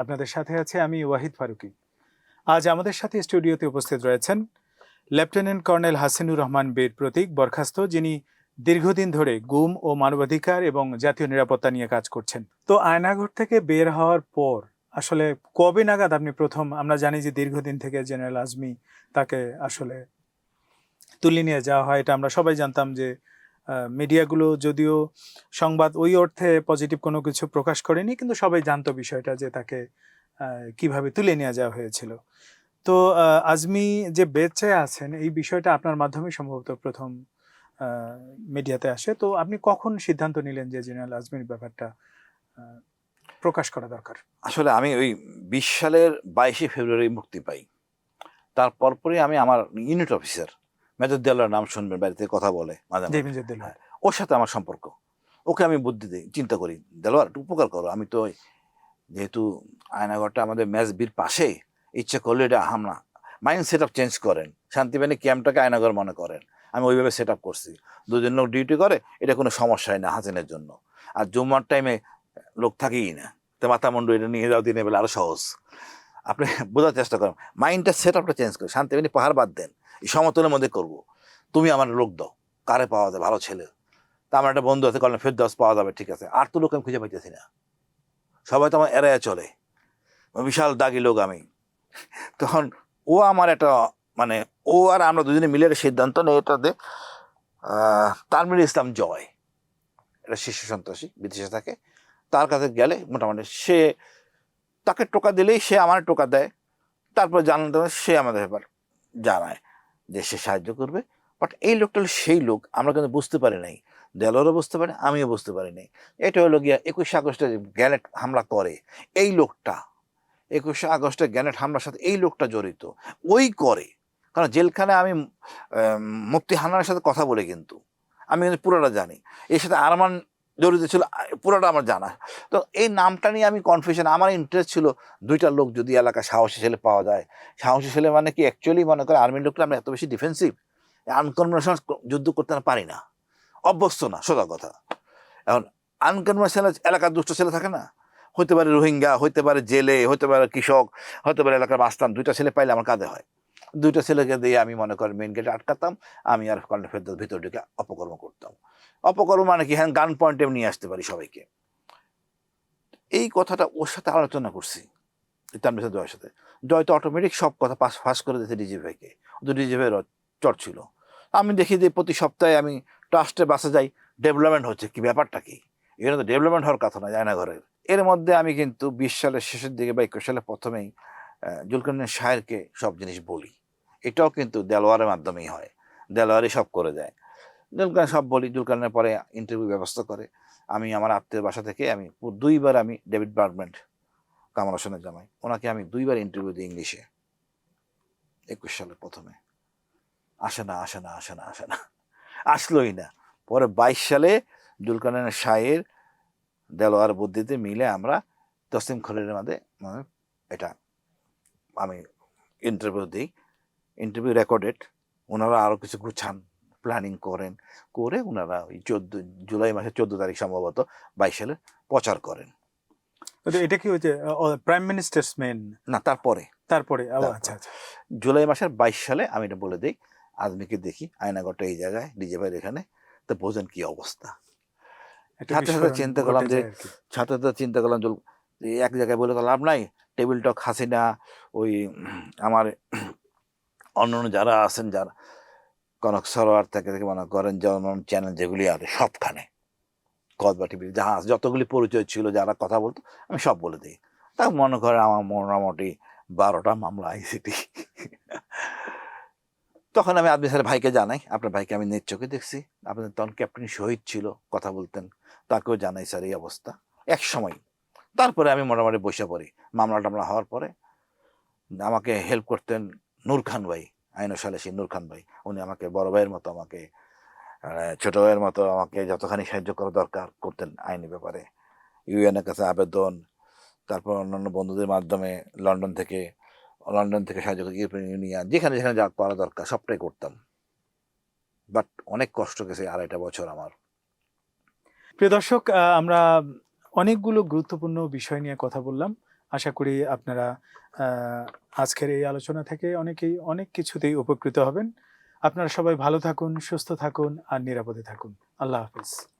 আপনাদের সাথে আছে আমি ওয়াহিদ ফারুকি। আজ আমাদের সাথে স্টুডিওতে উপস্থিত রয়েছেন লেফটেন্যান্ট কর্নেল হাসিনুর রহমান বীর প্রতীক বরখাস্ত, যিনি দীর্ঘদিন ধরে গুম ও মানবাধিকার এবং জাতীয় নিরাপত্তা নিয়ে কাজ করছেন। তো আয়নাঘর থেকে বের হওয়ার পর, আসলে কবে নাগাদ আপনি প্রথম, আমরা জানি যে দীর্ঘদিন থেকে জেনারেল আজমি তাকে আসলে তুলে নিয়ে যাওয়া হয়, এটা আমরা সবাই জানতাম যে মিডিয়াগুলো যদিও সংবাদ ওই অর্থে পজিটিভ কোনো কিছু প্রকাশ করেনি, কিন্তু সবাই জানতো বিষয়টা যে তাকে কীভাবে তুলে নিয়ে যাওয়া হয়েছিল। তো আজমি যে বেঁচে আছেন, এই বিষয়টা আপনার মাধ্যমে সম্ভবত প্রথম মিডিয়াতে আসে। তো আপনি কখন সিদ্ধান্ত নিলেন যে জেনারেল আজমির ব্যাপারটা প্রকাশ করা দরকার? আসলে আমি ওই বিশ সালের বাইশে ফেব্রুয়ারি মুক্তি পাই। তার পরপরই আমি আমার ইউনিট অফিসার মেজর দেওয়ার নাম শুনবেন বাড়িতে কথা বলে মাঝে হ্যাঁ, ওর সাথে আমার সম্পর্ক। ওকে আমি বুদ্ধি দিই চিন্তা করি দেলোয়ার একটু উপকার করো আমি তো যেহেতু আয়নাঘরটা আমাদের ম্যাচবির পাশে ইচ্ছে করলে এটা হামলা মাইন্ড সেট আপ চেঞ্জ করেন শান্তিবাহিনী ক্যাম্পটাকে আয়নাঘর মনে করেন। আমি ওইভাবে সেট আপ করছি। দুজন লোক ডিউটি করে এটা কোনো সমস্যা হয় না হাসিনের জন্য। আর জুম্মার টাইমে লোক থাকেই না। তো মাথা মুন্ডু এটা নিয়ে যাও দিনে বেলা আরও সহজ। আপনি বোঝার চেষ্টা করেন মাইন্ডটা সেট আপটা চেঞ্জ করে শান্তিবাহিনী পাহাড় বাদ দেন। সমতলের মধ্যে করব। তুমি আমার লোক দাও। কারে পাওয়া যায়? ভালো ছেলে। তা আমার একটা বন্ধু আছে কলেন ফেরদাস পাওয়া যাবে, ঠিক আছে। আর তো লোক আমি খুঁজে পাইতেছি না। সবাই তো আমার এড়াইয়া চলে। বিশাল দাগি লোক আমি। তখন ও আমার একটা মানে ও আর আমরা দুজনে মিলে একটা সিদ্ধান্ত নেই এটাতে। তানমির ইসলাম জয়। এটা শিশু সন্ত্রাসী, বিদেশে থাকে। তার কাছে গেলে মোটামুটি সে তাকে টোকা দিলেই সে আমার টোকা দেয়। তারপর জানাতে সে আমাদের ব্যাপার জানায়। যে সে সাহায্য করবে। বাট এই লোকটা হলো সেই লোক, আমরা কিন্তু বুঝতে পারি নাই। দেলোরও বুঝতে পারি, আমিও বুঝতে পারি নাই। এটা হলো গিয়া একুশে আগস্টে গ্যানেট হামলা করে, এই লোকটা। একুশে আগস্টে গ্যানেট হামলার সাথে এই লোকটা জড়িত। ওই করে। কারণ জেলখানে আমি মুক্তি হান্নানের সাথে কথা বলে কিন্তু। আমি কিন্তু পুরোটা জানি। এর সাথে আরমান জড়িত ছিল পুরোটা আমার জানা। তো এই নামটা নিয়ে আমি কনফিউশন আমার ইন্টারেস্ট ছিল দুইটা লোক যদি এলাকা সাহসী ছেলে পাওয়া যায়। সাহসী ছেলে মানে কি অ্যাকচুয়ালি মনে করে আর্মির লোকরা আমরা এত বেশি ডিফেন্সিভ আনকনভেনশনাল যুদ্ধ করতে আমরা পারি না। অভ্যস্ত না, সোজা কথা। এখন আনকনভেনশনাল এলাকার দুষ্ট ছেলে থাকে না? হতে পারে রোহিঙ্গা হতে পারে জেলে হতে পারে কৃষক হতে পারে এলাকার বাস্তান দুইটা ছেলে পাইলে আমার কাঁধে হয়। দুইটা ছেলেকে দিয়ে আমি মনে করি মেন গেটে আটকাতাম, আমি আর কর্ণের ভিতর ঢুকে অপকর্ম করতাম। অপকর্ম মানে কি? হ্যাঁ গান পয়েন্টে নিয়ে আসতে পারি সবাইকে। এই কথাটা ওর সাথে আলোচনা করছি তানবিসা জয়ের সাথে। জয় তো অটোমেটিক সব কথা পাস ফাঁস করে দিয়েছে ডিজি ভাইকে। তো ডিজি ভাইয়ের চট ছিল। আমি দেখি যে প্রতি সপ্তাহে আমি ট্রাস্টে বাসে যাই ডেভেলপমেন্ট হচ্ছে। কি ব্যাপারটা কি? এখানে তো ডেভেলপমেন্ট হওয়ার কথা না যায় না ঘরের। এর মধ্যে আমি কিন্তু বিশ সালের শেষের দিকে বা একুশ সালের প্রথমেই জুলকানের শায়েরকে সব জিনিস বলি। এটাও কিন্তু দেলোয়ারের মাধ্যমেই হয়। দেলোয়ারই সব করে দেয়। জুলকান সব বলি জুলকানের পরে ইন্টারভিউ ব্যবস্থা করে। আমি আমার আত্মীয় বাসা থেকে আমি দুইবার আমি ডেভিড বার্গমেন্ট কামাল হোসেনের জামাই। ওনাকে আমি দুইবার ইন্টারভিউ দিই ইংলিশে একুশ সালে প্রথমে। আসে না আসে না আসে না আসে না। আসলোই না। পরে বাইশ সালে জুলকানের শাহের দেলোয়ার বুদ্ধিতে মিলে আমরা তসলিম খলিলের মধ্যে মানে এটা আমি ইন্টারভিউ দিই। ইন্টারভিউ রেকর্ডেড ওনারা আরও কিছু গুছান। প্ল্যানিং করেন করে ওনারা ওই চোদ্দ জুলাই মাসের চোদ্দ তারিখ সম্ভবত বাইশ সালে প্রচার করেন। এটা কি হয়েছে প্রাইম মিনিস্টার্স মেন না তারপরে। তারপরে আচ্ছা আচ্ছা। জুলাই মাসের বাইশ সালে আমি এটা বলে দিই আজমিকে দেখি আয়নাগরটা এই জায়গায় ডিজে ভাইয়ের এখানে তো বোঝেন কি অবস্থা। সাথে সাথে চিন্তা করলাম যে। ছাত্র তো চিন্তা করলাম যে এক জায়গায় বলে তো লাভ নাই টেবিল টক হাসিনা ওই আমার অন্য যারা আছেন যারা কনক সরোয়ার থেকে থেকে মনে করেন যেমন চ্যানেল যেগুলি আছে, সবখানে। কদবা টিভি, যাহা যতগুলি পরিচয় ছিল, যারা কথা বলতো, আমি সব বলে দিই। তা মনে করেন আমার মোটামুটি বারোটা মামলা আইসিটি। তখন আমি আদমি স্যার ভাইকে জানাই, আপনার ভাইকে আমি নিজ চোখে দেখছি। আপনাদের তখন ক্যাপ্টেন শহীদ ছিল, কথা বলতেন। তাকেও জানাই, স্যার, এই অবস্থা। এক সময়। তারপরে আমি মোটামুটি বসে পড়ি। মামলা টামলা হওয়ার পরে আমাকে হেল্প করতেন নূর খান ভাই। আইন সালেসি নূর খান ভাই। উনি আমাকে বড় ভাইয়ের মতো আমাকে ছোট ভাইয়ের মতো আমাকে যতখানি সাহায্য করা দরকার করতেন আইনি ব্যাপারে। ইউএনের কাছে আবেদন, তারপর অন্যান্য বন্ধুদের মাধ্যমে লন্ডন থেকে লন্ডন থেকে সাহায্য ইউরোপিয়ান ইউনিয়ন, যেখানে যেখানে যা করা দরকার সবটাই করতাম। বাট অনেক কষ্ট গেছে আড়াইটা বছর আমার। প্রিয় দর্শক আমরা অনেকগুলো গুরুত্বপূর্ণ বিষয় নিয়ে কথা বললাম। আশা করি আপনারা আজকের এই আলোচনা থেকে অনেকেই অনেক কিছুতেই উপকৃত হবেন। আপনারা সবাই ভালো থাকুন, সুস্থ থাকুন আর নিরাপদে থাকুন। আল্লাহ হাফিজ।